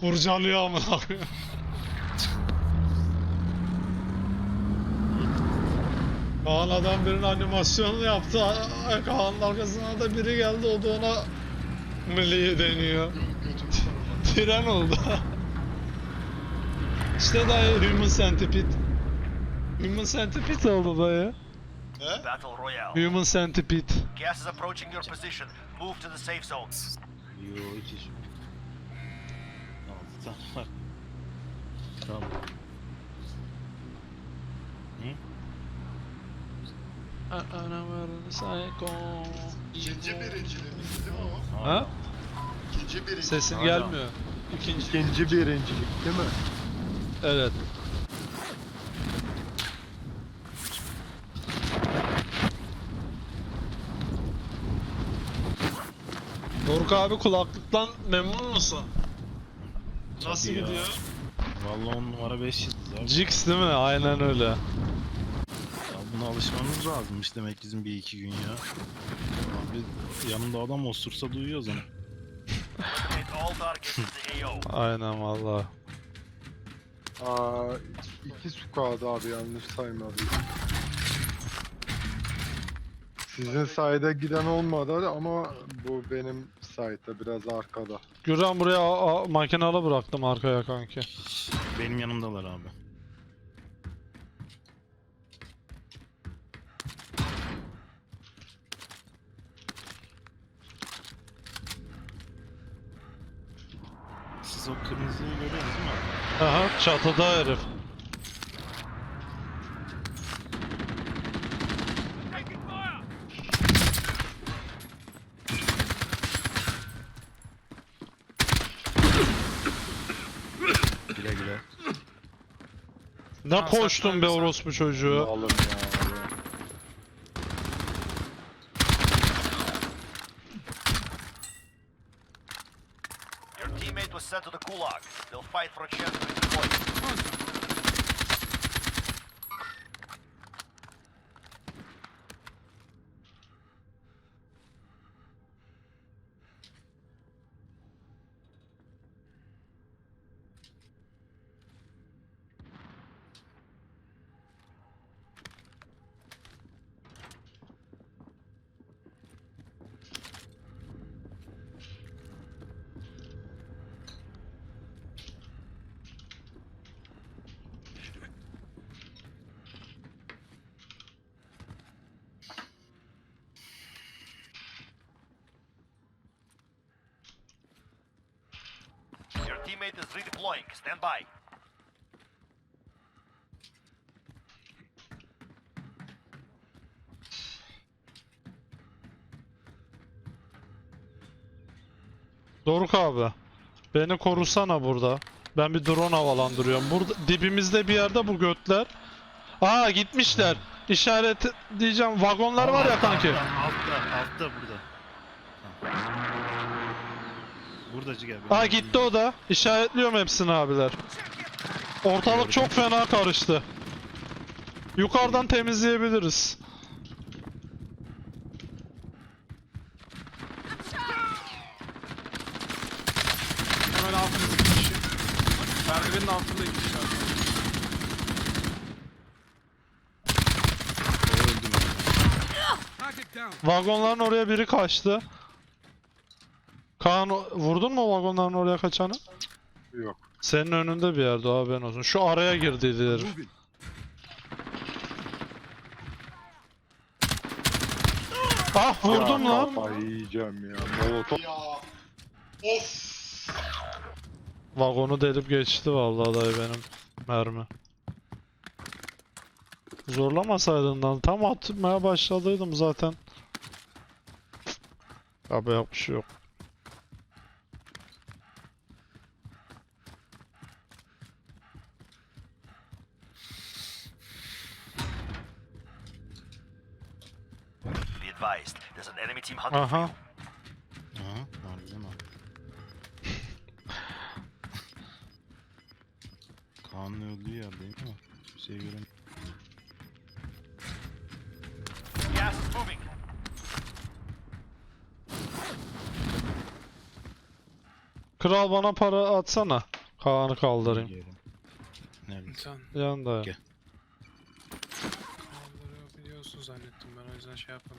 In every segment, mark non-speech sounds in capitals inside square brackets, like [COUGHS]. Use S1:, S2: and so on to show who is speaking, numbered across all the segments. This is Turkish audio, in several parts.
S1: Kurcalıyor ama. Kaan adam birinin animasyonunu yaptı. Kaan'ın arkasına da biri geldi. O da ona milli deniyor. Tren oldu. işte dayı Human Centipede. Human Centipede oldu dayı.
S2: He?
S3: Battle Royale.
S1: Human Centipede.
S3: Gas is approaching your position. Move to the safe zone.
S2: Euro 2 Tamam. Tamam. Ne? Ana varını sayko.
S4: Gece birinciliğimiz değil mi o?
S1: Ha?
S4: Gece birinciliği.
S1: Sesin
S2: Hala.
S1: gelmiyor. İkinci,
S5: İkinci birincilik değil mi?
S1: Evet. Doruk abi kulaklıktan memnun musun? Nasıl
S2: Tabii ya.
S1: gidiyor?
S2: Vallahi on numara 5 yıldız abi.
S1: Jix değil mi? Aynen öyle.
S2: Ya buna alışmamız lazımmış demek bizim bir iki gün ya. Abi yanımda adam osursa duyuyoruz onu.
S3: Eliminate all targets in the AO.
S1: Aynen valla.
S5: Aa, iki squad abi yanlış saymadım. Sizin sayede giden olmadı ama bu benim sayede biraz arkada.
S1: Gürhan buraya a- a- makinalı bıraktım arkaya kanki.
S2: Benim yanımdalar abi. Siz o kırmızıyı görüyorsunuz değil mi?
S1: Aha çatıda herif. Ne koştun be orospu çocuğu.
S5: Alım ya.
S3: Your teammate was sent to the Gulag. They'll fight for a chance to redeploy. Your teammate is redeploying. Stand by.
S1: Doruk abi. Beni korusana burada. Ben bir drone havalandırıyorum. Burada dibimizde bir yerde bu götler. Aa gitmişler. İşaret diyeceğim. Vagonlar var ya kanki.
S2: Altta, altta, altta burada. Ha. Buradacı gel.
S1: Aa gitti o da. İşaretliyorum hepsini abiler. Ortalık çok fena karıştı. Yukarıdan temizleyebiliriz.
S6: Hemen altımızda iki kişi. Merdivenin altında iki kişi.
S1: Vagonların oraya biri kaçtı. Kaan vurdun mu vagonların oraya kaçanı?
S5: Yok.
S1: Senin önünde bir yerde o haberin olsun. Şu araya girdiydi herif. Ah vurdum
S5: Ya,
S1: lan.
S5: Kafayı yiyeceğim ya. Molotov.
S4: Ya. Of.
S1: Vagonu delip geçti vallahi dayı benim mermi. Zorlamasaydın lan. Tam atmaya başladıydım zaten. Abi şey yok.
S3: Be advised. There's an enemy team hunting for
S1: Aha.
S3: you.
S2: Aha, harbiden ha. Kaan'ın öldüğü yerdeyim ama bir şey göremiyorum.
S3: Gas is moving.
S1: Kral bana para atsana. Kaan'ı kaldırayım.
S2: Geliyorum. Nerede?
S6: Sen
S1: Yanında.
S2: Gel.
S6: kaldırıyor biliyorsun zannettim ben o yüzden şey arada.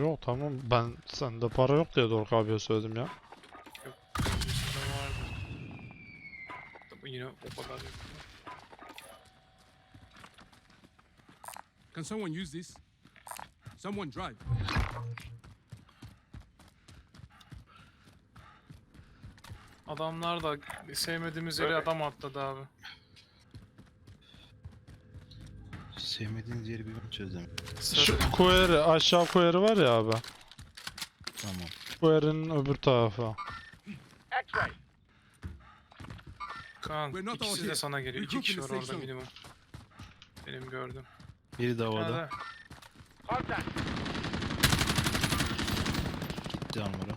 S1: Yok tamam ben sende para yok diye Doruk abiye söyledim ya.
S6: Yok öncesinde vardı. Tabii yine o kadar yok.
S7: Can someone use this? Someone drive.
S6: Adamlar da sevmediğimiz yere adam atladı abi.
S2: Sevmediğiniz yeri bir ben çözeceğim.
S1: Şu query aşağı query var ya abi.
S2: Tamam.
S1: Query'nin öbür tarafı.
S6: Kaan
S7: We're not
S6: ikisi de
S7: here.
S6: sana geliyor. İki kişi var orada minimum. Benim gördüm.
S2: Biri de havada.
S6: Nerede?
S2: Gitti armora.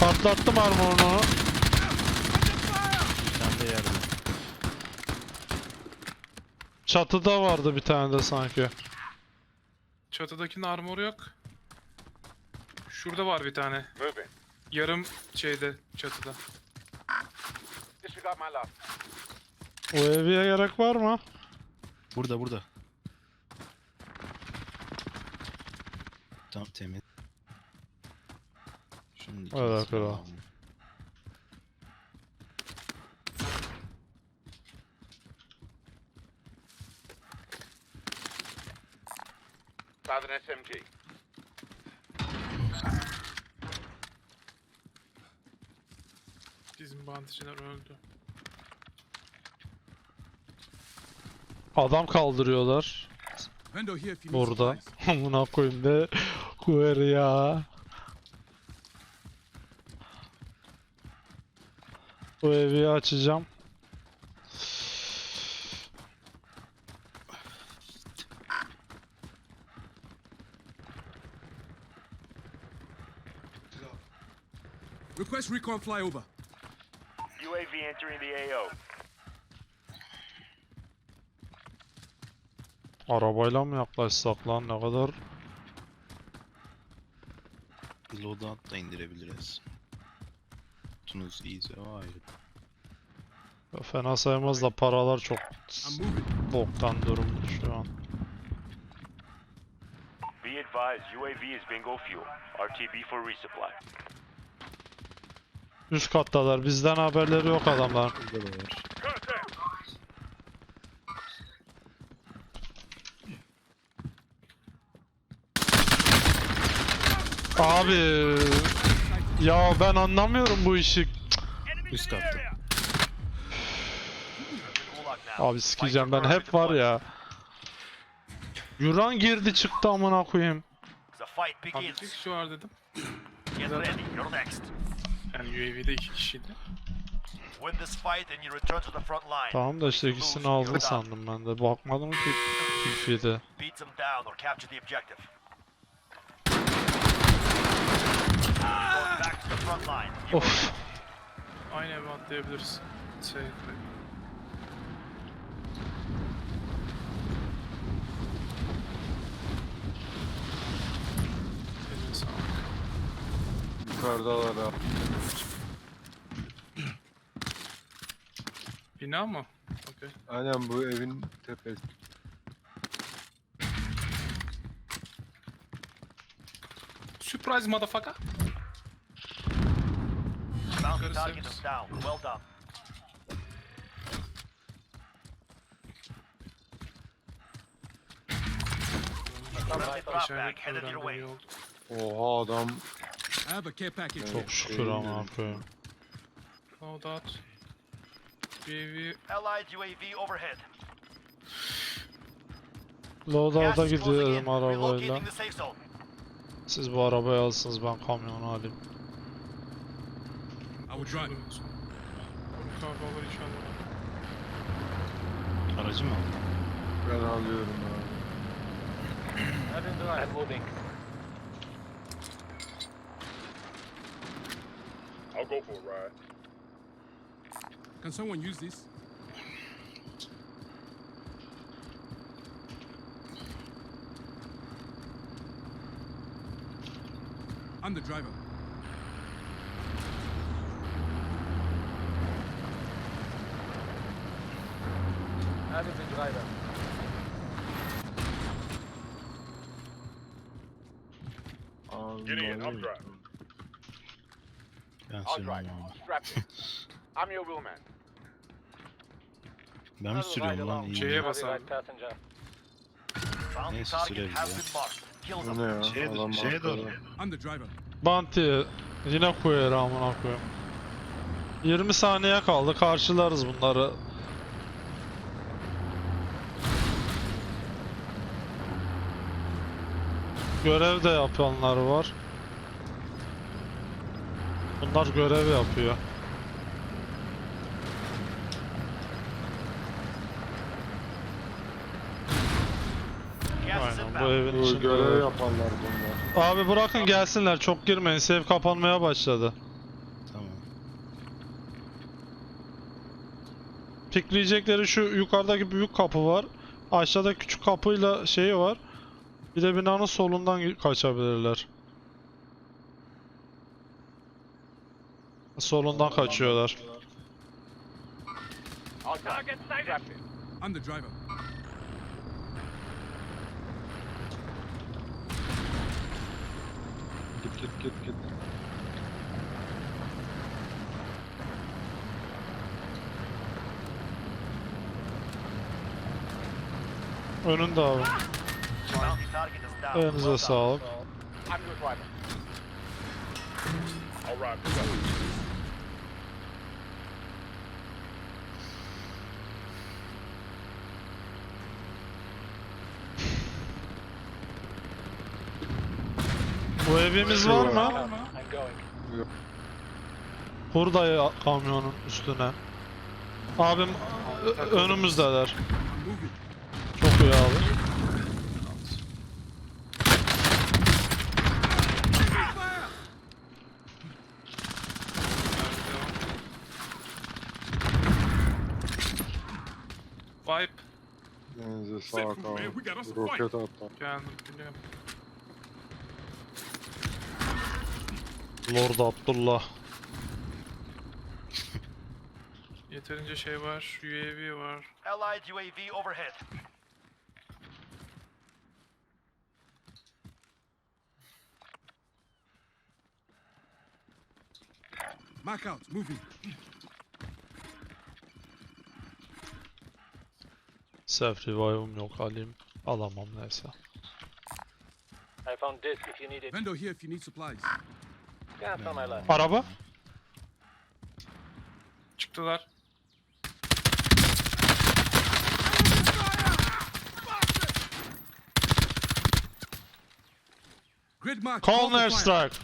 S1: Patlattım armorunu.
S2: Bir tane de yerde.
S1: Çatıda vardı bir tane de sanki.
S6: Çatıdakinin armoru yok. Şurada var bir tane. Yarım şeyde çatıda.
S1: O eviye gerek var mı?
S2: Burada burada. Tam temiz. Şunun
S1: Evet,
S2: ikincisini
S1: kral.
S2: alalım.
S6: Bizim bandiciler öldü.
S1: Adam kaldırıyorlar. Burada. [LAUGHS] Amına koyayım ne query ya. Bu evi açacağım.
S7: Request recon flyover.
S3: UAV entering the AO.
S1: Arabayla mı yaklaşsak lan ne kadar
S2: loadout da indirebiliriz. Tunus easy o ayrı.
S1: fena sayılmaz da paralar çok
S7: I'm moving.
S1: boktan durumda şu an.
S3: Be advised, UAV is bingo fuel. RTB for resupply.
S1: Üst kattalar bizden haberleri yok adamlar. Abi ya ben anlamıyorum bu işi.
S2: Üst katta.
S1: Abi sikeceğim ben hep var ya. Yuran girdi çıktı amına koyayım.
S6: Abi kişi var dedim. Yani UAV'de iki kişiydi.
S3: Win this fight and you return to the front line.
S1: Tamam da işte ikisini aldı sandım ben de. Bakmadım ki TP'de.
S3: Beat them down or capture the objective. Going back to the front line. You
S1: Of.
S6: Aynı eve atlayabiliriz. Şey, Eline sağlık.
S5: Yukarıdalar abi.
S6: Bina mı? Okey.
S5: Aynen bu evin tepesi.
S6: Surprise motherfucker.
S3: found the target is down. Well done. Friendly drop back
S6: İşaret
S3: headed your
S6: öğrendim iyi
S3: way.
S6: oldu.
S5: Oha adam
S7: I have a care package.
S1: Çok şükür amına koyayım.
S6: Loadout. UAV
S3: Allied UAV overhead.
S1: Loadout'a gidiyorum arabayla.
S3: Relocating the safe zone.
S1: Siz bu arabayı alsınız ben kamyonu alayım.
S7: I will drive.
S6: Kahve olur inşallah.
S2: Aracı mı aldın?
S5: ben alıyorum abi. go for a ride.
S7: Can someone use this? I'm the driver. I'm the driver. Oh, Get in, I'm driving.
S2: Ben sürüyorum abi. Ben mi sürüyorum lan? İyi.
S6: C'ye bas abi.
S2: Neyse, süreriz ya.
S5: ne ya?
S2: Şeye,
S5: Adam
S2: şeye doğru.
S7: I'm.
S1: Bounty yine koyar amına koyayım. 20 saniye kaldı karşılarız bunları. Görev de yapanlar var. Bunlar görev yapıyor. Aynen bu evin içinde.
S5: görev
S1: var.
S5: yapanlar bunlar.
S1: Abi bırakın gelsinler çok girmeyin save kapanmaya başladı.
S2: Tamam.
S1: Pikleyecekleri şu yukarıdaki büyük kapı var. Aşağıda küçük kapıyla şeyi var. Bir de binanın solundan kaçabilirler. Solundan kaçıyorlar.
S7: I'm the driver.
S5: Git git git git.
S1: Önünde abi.
S3: Bounty target is down.
S1: Elinize
S3: Well done.
S1: Bu evimiz var mı? Burada ya kamyonun üstüne. Abim önümüzdeler. Çok iyi abi.
S6: Wipe.
S5: Elinize sağlık
S7: Man, we
S5: abi.
S7: got us a fight.
S5: Roket attı.
S6: Geldim biliyorum.
S1: Lord Abdullah.
S6: Yeterince şey var. UAV var.
S3: Allied UAV overhead.
S7: Mark out. Moving.
S1: Self revive'ım yok alayım. Alamam neyse.
S8: I found this if you need it.
S7: Vendor here if you need supplies.
S8: Gas on my left.
S1: Araba?
S6: Çıktılar.
S7: Grid mark. Fire.
S1: strike.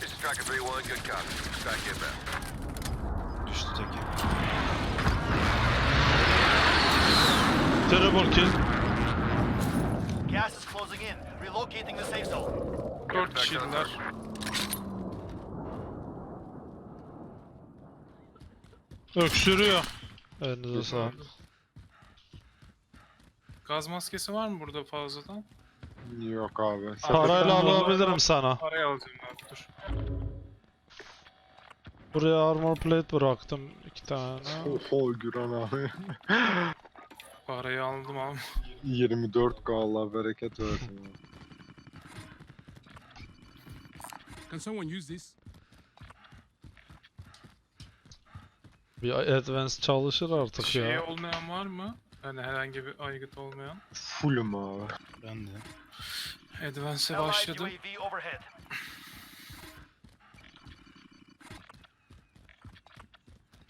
S3: This is Striker 3-1, good copy. Strike inbound.
S2: Düştü teki.
S1: Triple kill.
S3: Gas is closing in. Relocating the safe zone.
S6: Dört kişiydiler.
S1: Öksürüyor. Elinize sağlık.
S6: Gaz maskesi var mı burada fazladan?
S5: Yok abi.
S1: Parayla alabilirim sana.
S6: Parayı alacağım abi dur.
S1: Buraya armor plate bıraktım iki tane.
S5: Oho Güran abi. [LAUGHS]
S6: Parayı aldım abi.
S5: 24k Allah bereket versin.
S7: Can someone use this?
S1: Bir advance çalışır artık
S6: Şey
S1: ya.
S6: olmayan var mı? Yani herhangi bir aygıt olmayan.
S5: Fullüm abi.
S2: Ben de.
S6: Advance'e başladım.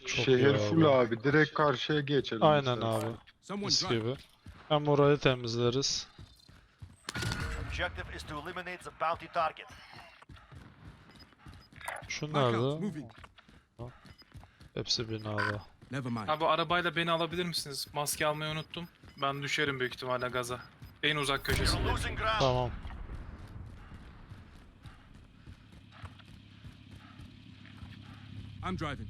S1: Çok
S5: Şehir
S1: iyi
S5: full
S1: abi.
S5: abi. Direkt karşıya geçelim.
S1: Aynen
S5: istersen.
S1: abi. Mis gibi. Hem orayı temizleriz. Şu nerede? Hepsi binada.
S7: Never mind.
S6: Abi arabayla beni alabilir misiniz? Maske almayı unuttum. Ben düşerim büyük ihtimalle gaza. En uzak köşesinde.
S1: Tamam.
S7: I'm driving.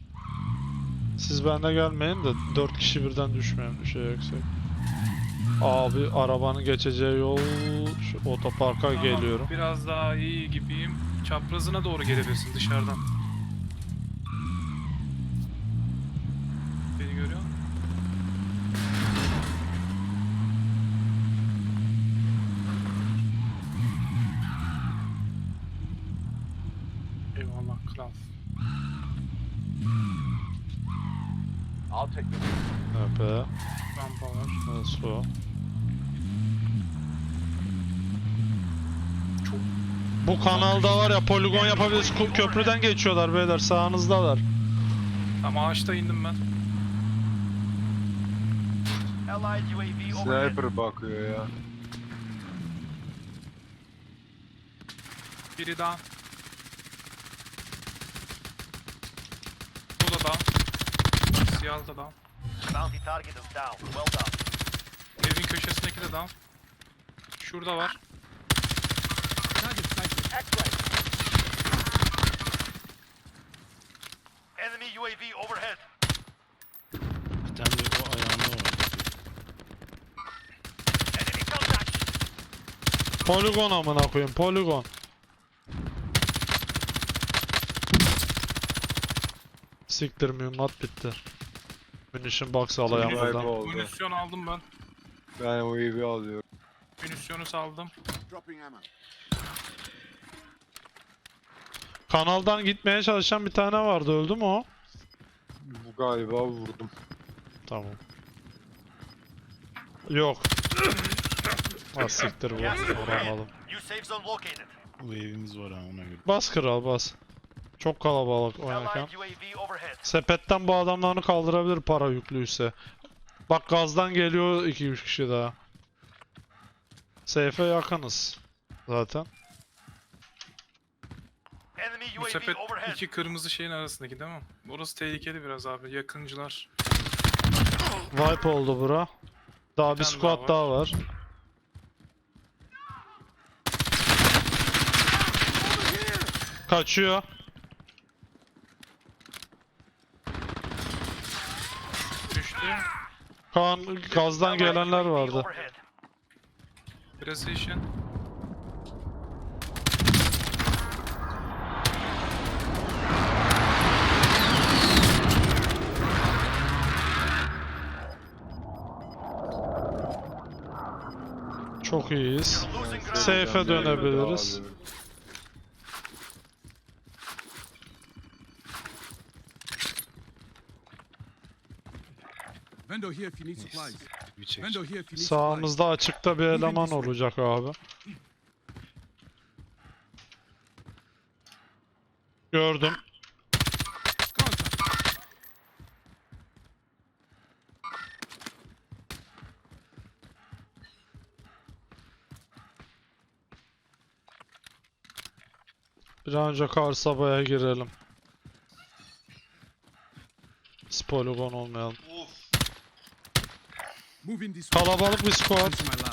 S1: Siz bende gelmeyin de 4 kişi birden düşmeyin düşeceksek. Abi arabanın geçeceği yol şu otoparka
S6: Tamam,
S1: geliyorum.
S6: Biraz daha iyi gibiyim. Çaprazına doğru gelebilirsin dışarıdan. Beni görüyor musun? Kral.
S8: I'll take this.
S1: EP.
S6: Rampa var.
S1: Su. Bu kanalda var ya poligon yapabiliriz. Köprüden geçiyorlar beyler sağınızdalar.
S6: Tam ağaçta indim ben.
S5: Sniper bakıyor ya.
S6: Biri daha. Bu da daha. Siyah da daha.
S3: Bounty target is down. Well done.
S6: Evin köşesindeki de daha. Şurada var.
S7: Target sighted.
S3: Enemy UAV overhead.
S2: Bir tane de o ayağında var.
S3: Enemy contact.
S1: Poligon amına koyayım poligon. Siktir mühimmat bitti. Munition box alayım buradan.
S5: oldu.
S6: Aldım ben.
S5: Ben UAV alıyorum.
S6: Münisyonu saldım.
S7: Dropping ammo.
S1: Kanaldan gitmeye çalışan bir tane vardı öldü mü o?
S5: Bu galiba vurdum.
S1: Tamam. Yok. Ha [COUGHS] siktir bu. Vuramadım.
S3: New safe zone located.
S2: Bu evimiz var ha ona göre.
S1: Bas kral bas. Çok kalabalık oynarken. Sepetten bu adamlarını kaldırabilir para yüklüyse. Bak gazdan geliyor 2-3 kişi daha. Seyfe yakınız. Zaten.
S6: Bu sepet iki kırmızı şeyin arasındaki değil mi? Orası tehlikeli biraz abi. Yakıncılar.
S1: Wipe oldu bura. Daha bir
S6: Bir
S1: squad
S6: daha
S1: daha var. Kaçıyor.
S6: Düştü.
S1: Kaan gazdan gelenler vardı.
S6: Precision.
S1: Çok iyiyiz. Seyfe dönebiliriz.
S7: Vendor here if you need supplies.
S2: Bir çek.
S7: Vendor here if you need supplies.
S1: Sağımızda açıkta bir eleman olacak abi. Gördüm. Bir an önce Karsaba'ya girelim. Poligon olmayalım.
S7: Moving this way.
S1: Kalabalık bir squad.
S7: My.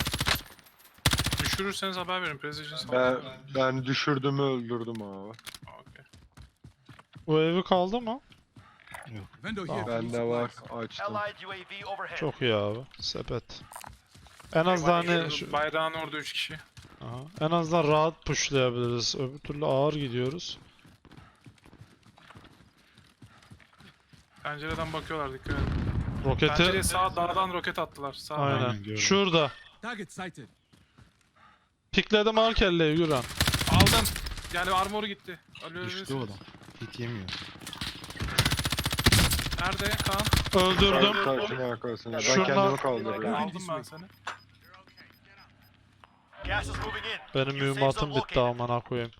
S6: Düşürürseniz haber verin. Precision
S5: Ben, ben düşürdüm öldürdüm abi.
S6: Okey.
S1: Bu evi kaldı mı?
S7: Vendor here
S5: Bende var açtım.
S3: Allied UAV overhead.
S1: Çok iyi abi. Sepet. En azından hani şu,
S6: Bayrağın orada 3 kişi.
S1: Aha. en azından rahat pushlayabiliriz. Öbür türlü ağır gidiyoruz.
S6: Pencereden bakıyorlar dikkat edin.
S1: Roketi
S6: Pencereye sağ dağdan roket attılar. Sağ
S1: aynen.
S2: Aynen, gördüm.
S1: Şurada.
S7: Target sighted.
S1: Pikledim Arkelle'yi Güran.
S6: Aldım. Yani armoru gitti.
S2: Düştü o adam. Hit yemiyor.
S6: Nerede Kaan?
S1: Öldürdüm.
S5: Taşın arkasında. Ben
S1: Şunlar-
S5: kendimi kaldırıyorum.
S6: Aldım ben seni.
S3: Gas is moving in.
S1: Benim mühimmatım bitti
S3: located.
S1: amına koyayım.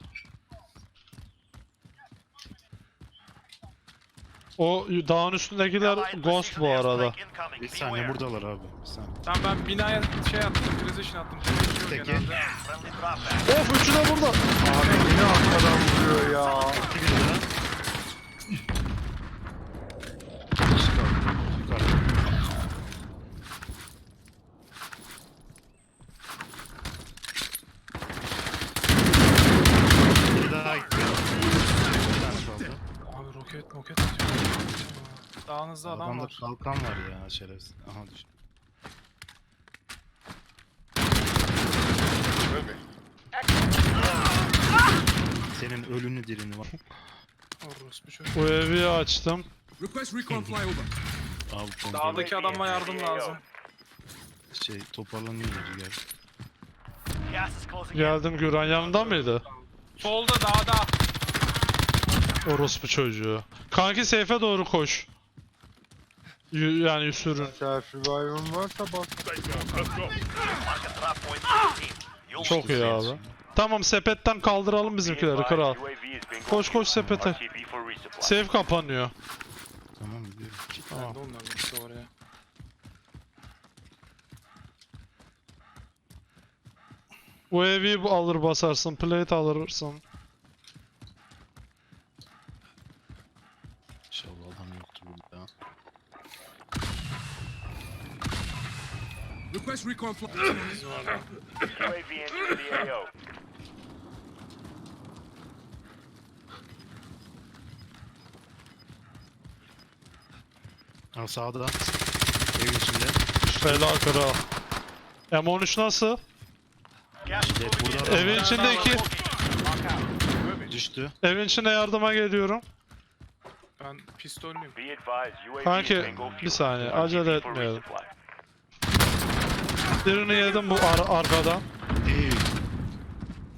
S1: O dağın üstündekiler ghost bu arada.
S2: Bir saniye buradalar abi. Bir saniye.
S6: Tamam ben binaya şey attım. Precision attım.
S3: Back.
S1: Of üçü de burada.
S5: Abi yine arkadan vuruyor ya.
S2: Yukarıda. Bir daha gitti. Bir tane kaldı.
S6: Abi roket moket atıyor. Dağınızda adam
S2: Adamda
S6: var.
S2: kalkan var ya şerefsiz. Aha düş.
S4: Ölme.
S2: Senin ölünü dirini var.
S6: Orospu çocuk.
S1: Bu evi açtım.
S7: Request recon flyover.
S2: Abi kontrol
S6: Dağdaki adama yardım lazım.
S2: şey toparlanıyorlar gel.
S3: Gas is closing in.
S1: Geldim Güran yanında mıydı?
S6: Solda dağda.
S1: Orospu çocuğu. Kanki seyfe doğru koş. Yani sürün.
S5: Self revive'ın varsa bak.
S1: Çok iyi abi. Tamam sepetten kaldıralım bizimkileri kral. Koş koş sepete. Safe kapanıyor.
S2: Tamam gidiyorum.
S6: De onların işte oraya.
S1: UAV alır basarsın, plate alırsın.
S2: İnşallah adam yoktur burada.
S7: Request recon flight.
S6: Biz var da.
S2: Ha sağda. Evin içinde.
S1: Fela kral. M13 nasıl?
S3: Gas is moving in.
S1: Evin içindeki
S2: düştü.
S1: evin içine yardıma geliyorum.
S6: Pistollüyüm.
S1: Kanki bir saniye acele etmeyelim. Birini yedim bu ar- arkadan.
S2: İyi.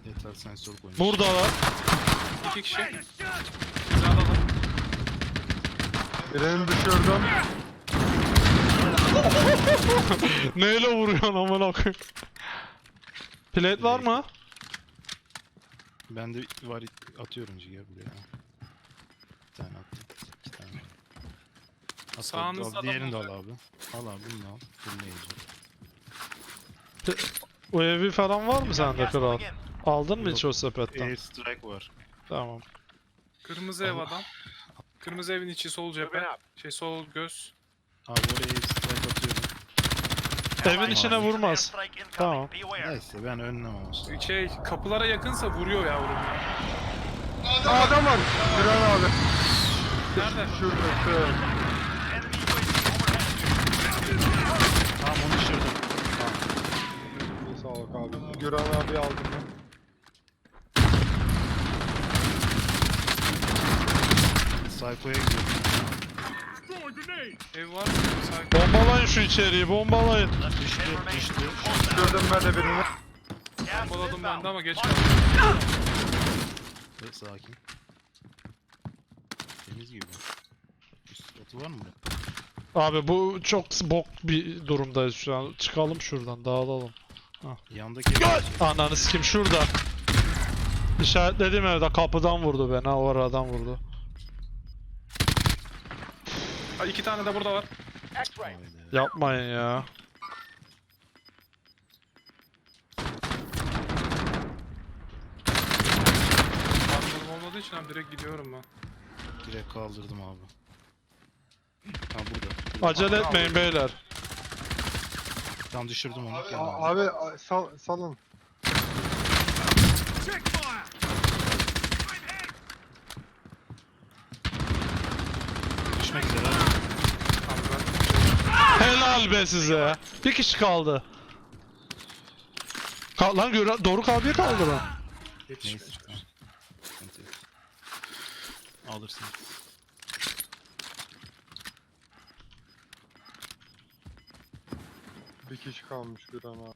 S2: Yeter sensör koymuş.
S1: Buradalar.
S6: İki kişi.
S5: Birini düşürdüm. [LAUGHS]
S1: Neyle vuruyorsun amına koyayım? Plate var mı?
S2: Ben de var atıyorum ciğer buraya. Bir tane attım. Hatta
S6: Sağınızda
S2: al, diğerini de al abi. Al abi bunu da al. Bunu da yiyeceğim.
S1: UAV falan var mı sende kral? Aldın mı hiç o sepetten?
S2: Air strike var.
S1: Tamam.
S6: Kırmızı ev adam. Kırmızı evin içi sol cephe. Şey sol göz.
S2: Abi oraya air strike atıyorum.
S1: Evin içine vurmaz. Tamam.
S2: Neyse ben önlem olsun.
S6: Şey kapılara yakınsa vuruyor yavrum.
S5: Adam var. Güran abi.
S6: Nerede?
S5: Şurada. şurada.
S3: Enemy UAV overhead.
S2: Tamam onu düşürdüm.
S5: Sağ ol abi. Aldım ben.
S2: Psycho'ya gidiyorum.
S6: Ev var mı? Sakin.
S1: Bombalayın şu içeriği, bombalayın.
S2: Düştü, düştü.
S5: Düşürdüm ben de birini.
S6: Bombaladım ben de ama geç
S3: Mark
S6: kaldım.
S2: Ve sakin. Temiz gibi. Üst atı var mı?
S1: Abi bu çok bok bir durumdayız şu an. Çıkalım şuradan, dağılalım.
S2: Yandaki ev-
S1: Ananı kim şurada. İşaretlediğim evde kapıdan vurdu beni, ha oradan vurdu.
S6: Ha, iki tane de burada var.
S2: Haydi.
S1: Yapmayın ya.
S6: Arkalım olmadığı için abi direkt gidiyorum ben.
S2: Direkt kaldırdım abi. Ha burada.
S1: Acele etmeyin beyler.
S2: Tam düşürdüm onu.
S4: Abi,
S2: Gel
S5: A-
S2: abi.
S5: A- sal, salın.
S2: Düşmek üzere.
S1: Helal be size. Bir kişi kaldı. Ka lan göre doğru abiye kaldı lan.
S2: Neyse. Sıkıntı yok.
S5: Bir kişi kalmış Güran abi.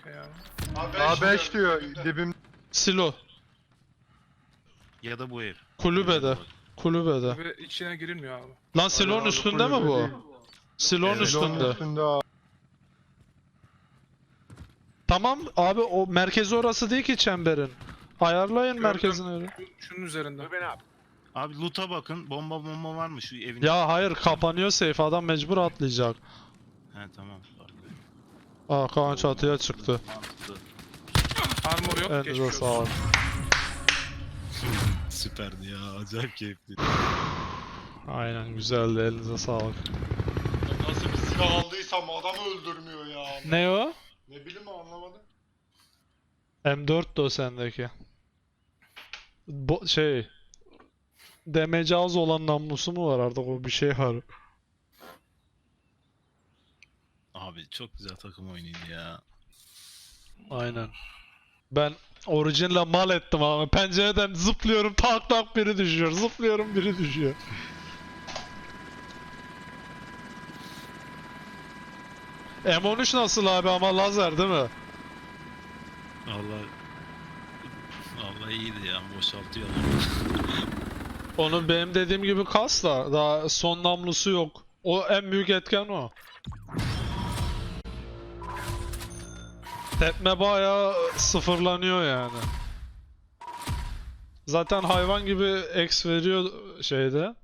S6: Okey abi.
S5: A5 diyor dibim.
S1: Silo.
S2: Ya da bu ev.
S1: Kulübede. Kulübede.
S6: Ve içine girilmiyor abi.
S1: Lan silonun
S5: Abi,
S1: üstünde mi bu? Silonun
S2: Evet.
S1: Üstünde.
S5: üstünde abi.
S1: Tamam abi o merkezi orası değil ki çemberin. Ayarlayın
S6: Gördüm.
S1: merkezini öyle.
S6: Şu- Şunun üzerinde.
S2: Abi loot'a bakın. Bomba bomba var mı şu evin?
S1: Ya hayır kapanıyor safe adam mecbur atlayacak.
S2: He tamam.
S1: Aa Kaan çatıya çıktı.
S6: Armor yok.
S1: Elinize
S6: geçmiş
S1: sağlık.
S6: olsun. [LAUGHS]
S2: Süperdi ya. Acayip keyifli.
S1: Aynen güzeldi elinize sağlık.
S4: Nasıl bir silah aldıysam adamı öldürmüyor ya.
S1: Ne o?
S4: Ne bileyim anlamadım.
S1: M4 de o sendeki. Bo şey... Demeci az olan namlusu mu var artık o bir şey var.
S2: Abi çok güzel takım oyunuydu ya.
S1: Aynen. Ben orijinle mal ettim ama pencereden zıplıyorum tak tak biri düşüyor. Zıplıyorum biri düşüyor. M13 nasıl abi ama lazer değil mi?
S2: Allah Allah iyiydi ya boşaltıyor.
S1: Onu benim dediğim gibi kas da daha son namlusu yok. O en büyük etken o. Tepme bayağı sıfırlanıyor yani. Zaten hayvan gibi X veriyor şeyde.